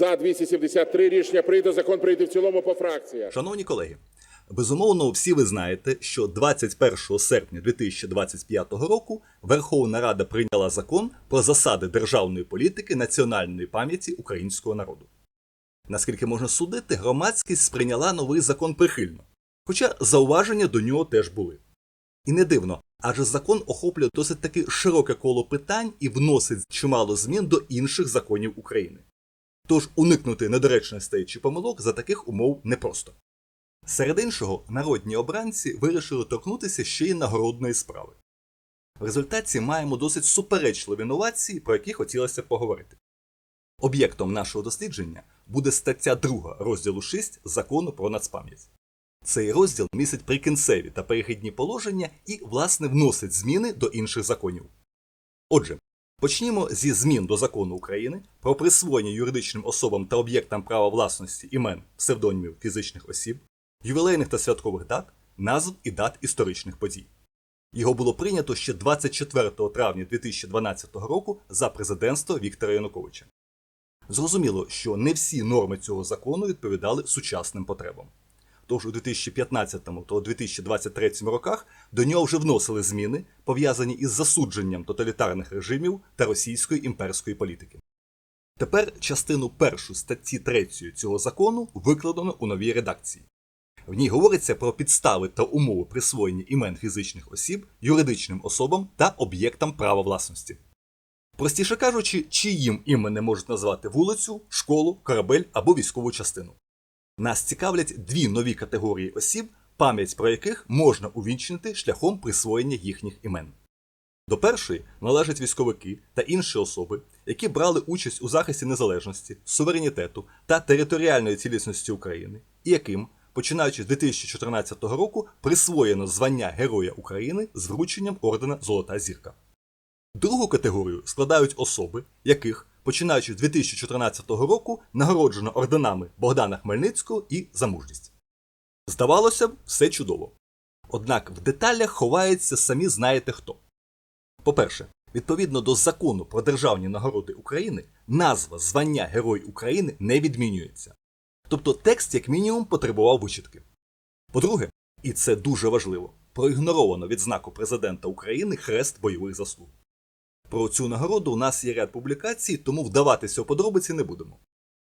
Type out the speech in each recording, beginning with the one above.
За 273 рішення прийнято. Закон прийнятий в цілому по фракціях. Шановні колеги, безумовно, всі ви знаєте, що 21 серпня 2025 року Верховна Рада прийняла закон про засади державної політики національної пам'яті українського народу. Наскільки можна судити, громадськість сприйняла новий закон прихильно, хоча зауваження до нього теж були. І не дивно, адже закон охоплює досить таки широке коло питань і вносить чимало змін до інших законів України. Тож уникнути недоречностей чи помилок за таких умов непросто. Серед іншого, народні обранці вирішили торкнутися ще й нагородної справи. В результаті маємо досить суперечливі новації, про які хотілося поговорити. Об'єктом нашого дослідження буде стаття 2 розділу 6 закону про нацпам'ять. Цей розділ містить прикінцеві та перехідні положення і, власне, вносить зміни до інших законів. Отже, почнімо зі змін до закону України про присвоєння юридичним особам та об'єктам права власності імен псевдонімів фізичних осіб, ювілейних та святкових дат, назв і дат історичних подій. Його було прийнято ще 24 травня 2012 року за президентства Віктора Януковича. Зрозуміло, що не всі норми цього закону відповідали сучасним потребам. Тож у 2015 та 2023 роках до нього вже вносили зміни, пов'язані із засудженням тоталітарних режимів та російської імперської політики. Тепер частину першу статті 3 цього закону викладено у новій редакції. В ній говориться про підстави та умови присвоєння імен фізичних осіб, юридичним особам та об'єктам права власності. Простіше кажучи, чиїм іменем можуть назвати вулицю, школу, корабель або військову частину. Нас цікавлять дві нові категорії осіб, пам'ять про яких можна увінчити шляхом присвоєння їхніх імен. До першої належать військовики та інші особи, які брали участь у захисті незалежності, суверенітету та територіальної цілісності України, і яким, починаючи з 2014 року, присвоєно звання Героя України з врученням ордена Золота Зірка. Другу категорію складають особи, яких, починаючи з 2014 року, нагороджено орденами Богдана Хмельницького і за мужність. Здавалося б, все чудово. Однак в деталях ховається самі знаєте хто. По-перше, відповідно до закону про державні нагороди України, назва звання Герой України не відмінюється. Тобто текст, як мінімум, потребував вичитки. По-друге, і це дуже важливо, проігноровано відзнаку президента України Хрест бойових заслуг. Про цю нагороду у нас є ряд публікацій, тому вдаватися у подробиці не будемо.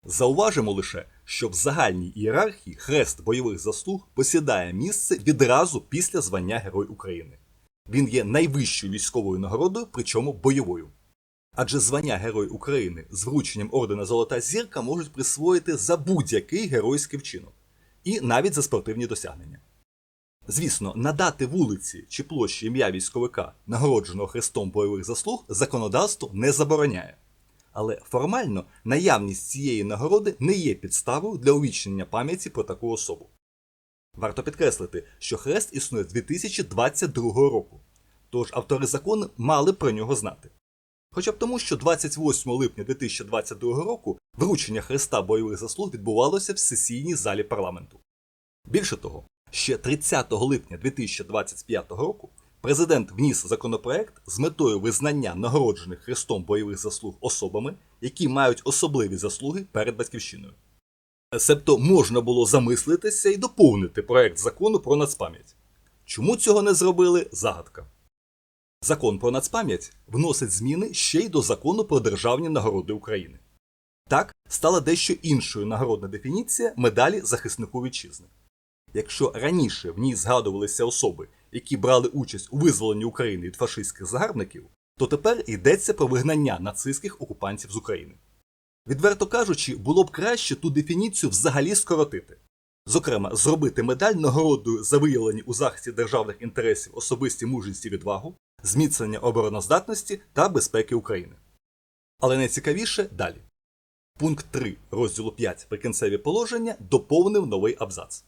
Зауважимо лише, що в загальній ієрархії хрест бойових заслуг посідає місце відразу після звання Герой України. Він є найвищою військовою нагородою, причому бойовою. Адже звання Герой України з врученням ордена Золота Зірка можуть присвоїти за будь-який геройський вчинок, і навіть за спортивні досягнення. Звісно, надати вулиці чи площі ім'я військовика, нагородженого хрестом бойових заслуг, законодавство не забороняє. Але формально наявність цієї нагороди не є підставою для увічнення пам'яті про таку особу. Варто підкреслити, що хрест існує з 2022 року, тож автори закону мали про нього знати. Хоча б тому, що 28 липня 2022 року вручення хреста бойових заслуг відбувалося в сесійній залі парламенту. Більше того, ще 30 липня 2025 року президент вніс законопроект з метою визнання нагороджених хрестом бойових заслуг особами, які мають особливі заслуги перед батьківщиною. Себто можна було замислитися і доповнити проект закону про нацпам'ять. Чому цього не зробили загадка. Закон про нацпам'ять вносить зміни ще й до закону про державні нагороди України. Так стала дещо іншою нагородна дефініція медалі захиснику вітчизни. Якщо раніше в ній згадувалися особи, які брали участь у визволенні України від фашистських загарбників, то тепер йдеться про вигнання нацистських окупантів з України. Відверто кажучи, було б краще ту дефініцію взагалі скоротити. Зокрема, зробити медаль нагородою за виявлені у захисті державних інтересів особисті мужність і відвагу, зміцнення обороноздатності та безпеки України. Але найцікавіше далі. Пункт 3 розділу 5 прикінцеві положення доповнив новий абзац.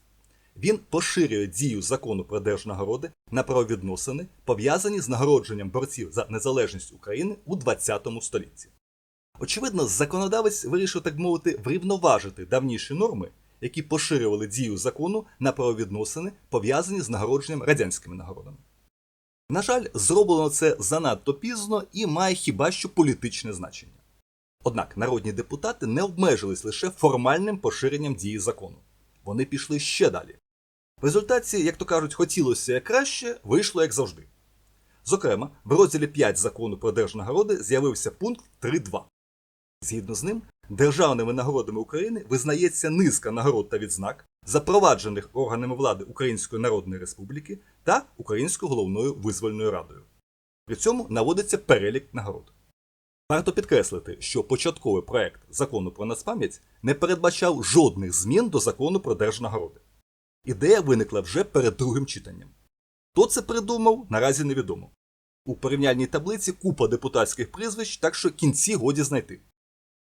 Він поширює дію закону про держнагороди на правовідносини, пов'язані з нагородженням борців за незалежність України у ХХ столітті. Очевидно, законодавець вирішив, так мовити, врівноважити давніші норми, які поширювали дію закону на правовідносини, пов'язані з нагородженням радянськими нагородами. На жаль, зроблено це занадто пізно і має хіба що політичне значення. Однак народні депутати не обмежились лише формальним поширенням дії закону. Вони пішли ще далі. В результаті, як то кажуть, хотілося як краще, вийшло як завжди. Зокрема, в розділі 5 закону про держнагороди з'явився пункт 3.2. Згідно з ним, державними нагородами України визнається низка нагород та відзнак, запроваджених органами влади Української Народної Республіки та Українською головною визвольною радою. При цьому наводиться перелік нагород. Варто підкреслити, що початковий проект закону про нацпам'ять не передбачав жодних змін до закону про держнагороди. Ідея виникла вже перед другим читанням. Хто це придумав, наразі невідомо. У порівняльній таблиці купа депутатських прізвищ, так що кінці годі знайти.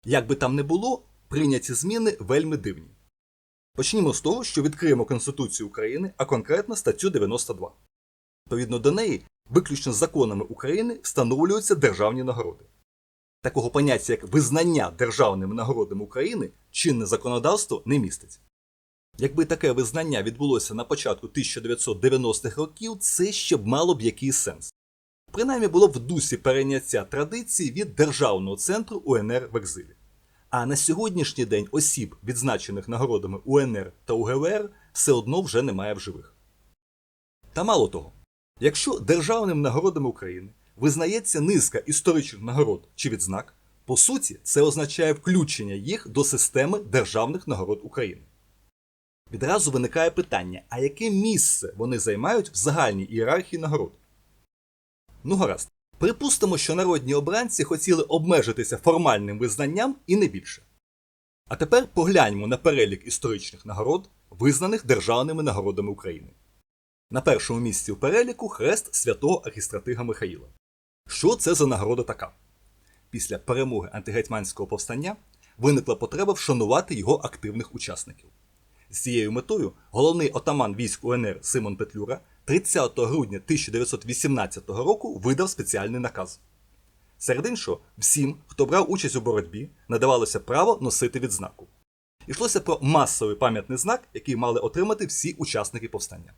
Як би там не було, прийняті зміни вельми дивні. Почнімо з того, що відкриємо Конституцію України, а конкретно статтю 92. Відповідно до неї, виключно законами України встановлюються державні нагороди. Такого поняття, як визнання державними нагородами України, чинне законодавство не містить. Якби таке визнання відбулося на початку 1990-х років, це ще б мало б якийсь сенс. Принаймні було б в дусі перейняття традиції від Державного центру УНР в екзилі. А на сьогоднішній день осіб, відзначених нагородами УНР та УГВР, все одно вже немає в живих. Та мало того, якщо державними нагородами України визнається низка історичних нагород чи відзнак, по суті, це означає включення їх до системи державних нагород України. Відразу виникає питання, а яке місце вони займають в загальній ієрархії нагород? Ну гаразд. Припустимо, що народні обранці хотіли обмежитися формальним визнанням і не більше. А тепер погляньмо на перелік історичних нагород, визнаних державними нагородами України. На першому місці в переліку хрест святого архістратига Михаїла. Що це за нагорода така? Після перемоги антигетьманського повстання виникла потреба вшанувати його активних учасників. З цією метою головний отаман військ УНР Симон Петлюра 30 грудня 1918 року видав спеціальний наказ. Серед іншого, всім, хто брав участь у боротьбі, надавалося право носити відзнаку. Йшлося про масовий пам'ятний знак, який мали отримати всі учасники повстання.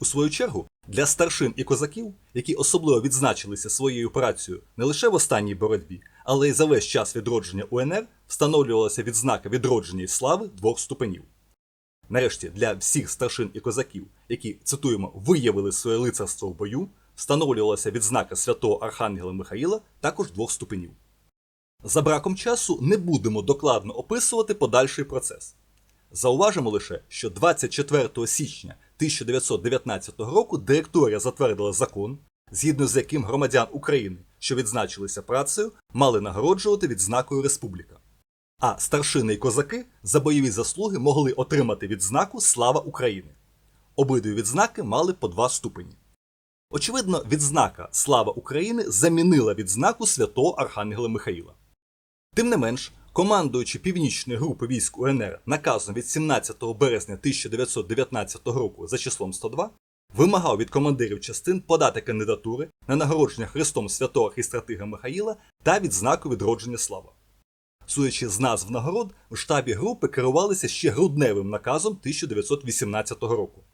У свою чергу, для старшин і козаків, які особливо відзначилися своєю працею не лише в останній боротьбі, але й за весь час відродження УНР, встановлювалася відзнака відродження слави двох ступенів. Нарешті, для всіх старшин і козаків, які, цитуємо, виявили своє лицарство в бою, встановлювалася відзнака святого Архангела Михаїла також двох ступенів. За браком часу не будемо докладно описувати подальший процес. Зауважимо лише, що 24 січня 1919 року директорія затвердила закон, згідно з яким громадян України, що відзначилися працею, мали нагороджувати відзнакою Республіка. А старшини й козаки за бойові заслуги могли отримати відзнаку Слава України. Обидві відзнаки мали по два ступені. Очевидно, відзнака Слава України замінила відзнаку святого Архангела Михаїла. Тим не менш, командуючи північної групи військ УНР наказом від 17 березня 1919 року за числом 102, вимагав від командирів частин подати кандидатури на нагородження Христом святого архістратига Михаїла та відзнаку відродження слава. Судячи з назв нагород, в штабі групи керувалися ще грудневим наказом 1918 року.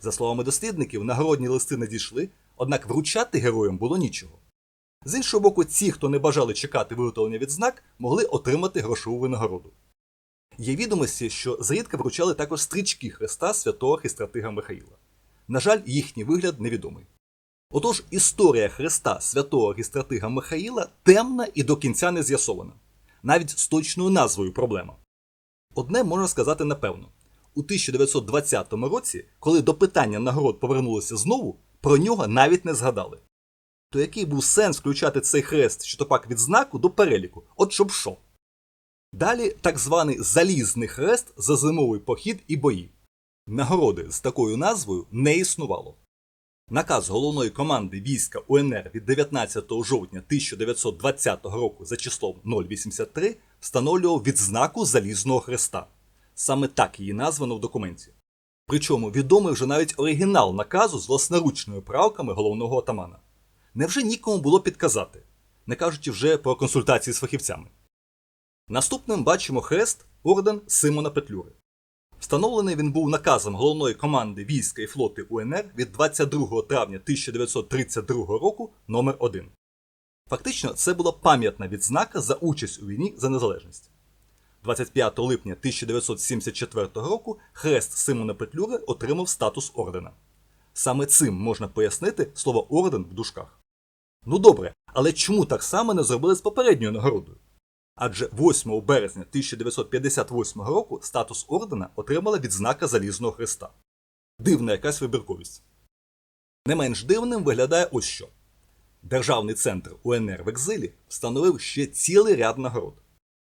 За словами дослідників, нагородні листи надійшли, однак вручати героям було нічого. З іншого боку, ті, хто не бажали чекати виготовлення відзнак, могли отримати грошову винагороду. Є відомості, що зрідка вручали також стрічки хреста святого архістратига Михаїла. На жаль, їхній вигляд невідомий. Отож, історія хреста святого архістратига Михаїла темна і до кінця не з'ясована. Навіть з точною назвою проблема. Одне можна сказати напевно: у 1920 році, коли до питання нагород повернулося знову, про нього навіть не згадали. То який був сенс включати цей хрест, що то пак відзнаку до переліку, от щоб що? Далі так званий залізний хрест за зимовий похід і бої. Нагороди з такою назвою не існувало. Наказ головної команди війська УНР від 19 жовтня 1920 року за числом 083 встановлював відзнаку Залізного Хреста. Саме так її названо в документі. Причому відомий вже навіть оригінал наказу з власноручними правками головного отамана. Невже нікому було підказати, не кажучи вже про консультації з фахівцями. Наступним бачимо хрест орден Симона Петлюри. Встановлений він був наказом головної команди війська і флоти УНР від 22 травня 1932 року номер 1 Фактично, це була пам'ятна відзнака за участь у війні за незалежність. 25 липня 1974 року хрест Симона Петлюри отримав статус ордена. Саме цим можна пояснити слово орден в дужках. Ну добре, але чому так само не зробили з попередньою нагородою? Адже 8 березня 1958 року статус ордена отримала відзнака Залізного Христа. Дивна якась вибірковість. Не менш дивним виглядає ось що. Державний центр УНР в екзилі встановив ще цілий ряд нагород.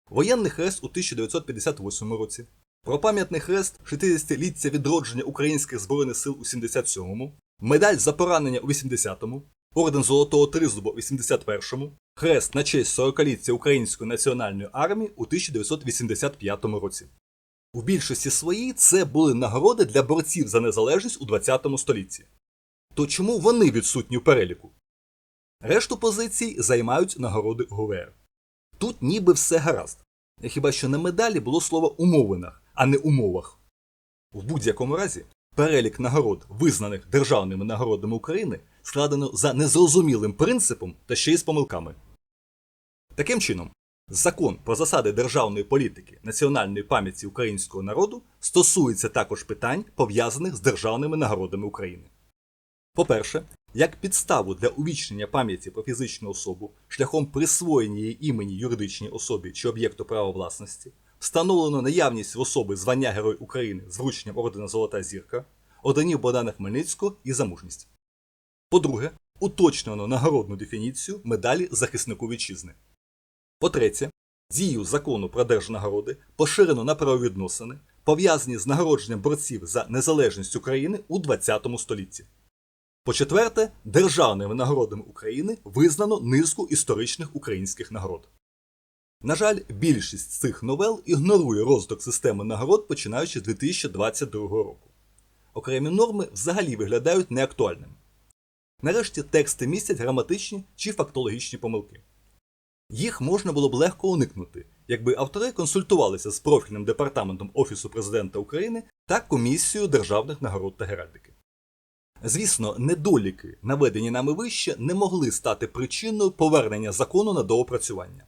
Воєнний хрест у 1958 році, про пам'ятний хрест 60-ліття відродження українських збройних сил у 77-му, медаль за поранення у 80-му, орден Золотого Тризуба у 81-му, хрест на честь 40-ліття Української національної армії у 1985 році. У більшості своїй це були нагороди для борців за незалежність у 20 столітті. То чому вони відсутні у переліку? Решту позицій займають нагороди ГУВР. Тут ніби все гаразд. Хіба що на медалі було слово умовинах, а не умовах. В будь-якому разі, перелік нагород, визнаних державними нагородами України, складено за незрозумілим принципом та ще й з помилками. Таким чином, закон про засади державної політики національної пам'яті українського народу стосується також питань, пов'язаних з державними нагородами України. По-перше, як підставу для увічнення пам'яті про фізичну особу шляхом присвоєння її імені юридичній особі чи об'єкту права власності, встановлено наявність в особи звання Герой України з врученням ордена Золота зірка, орденів Богдана Хмельницького і за мужність. По-друге, уточнено нагородну дефініцію медалі захиснику вітчизни. По-третє, дію закону про держнагороди поширено на правовідносини, пов'язані з нагородженням борців за незалежність України у ХХ столітті. По-четверте, державними нагородами України визнано низку історичних українських нагород. На жаль, більшість цих новел ігнорує розвиток системи нагород починаючи з 2022 року. Окремі норми взагалі виглядають неактуальними. Нарешті тексти містять граматичні чи фактологічні помилки. Їх можна було б легко уникнути, якби автори консультувалися з профільним департаментом Офісу президента України та комісією державних нагород та геральдики. Звісно, недоліки, наведені нами вище, не могли стати причиною повернення закону на доопрацювання.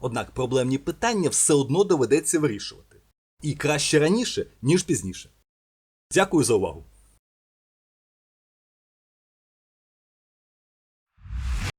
Однак проблемні питання все одно доведеться вирішувати. І краще раніше, ніж пізніше. Дякую за увагу!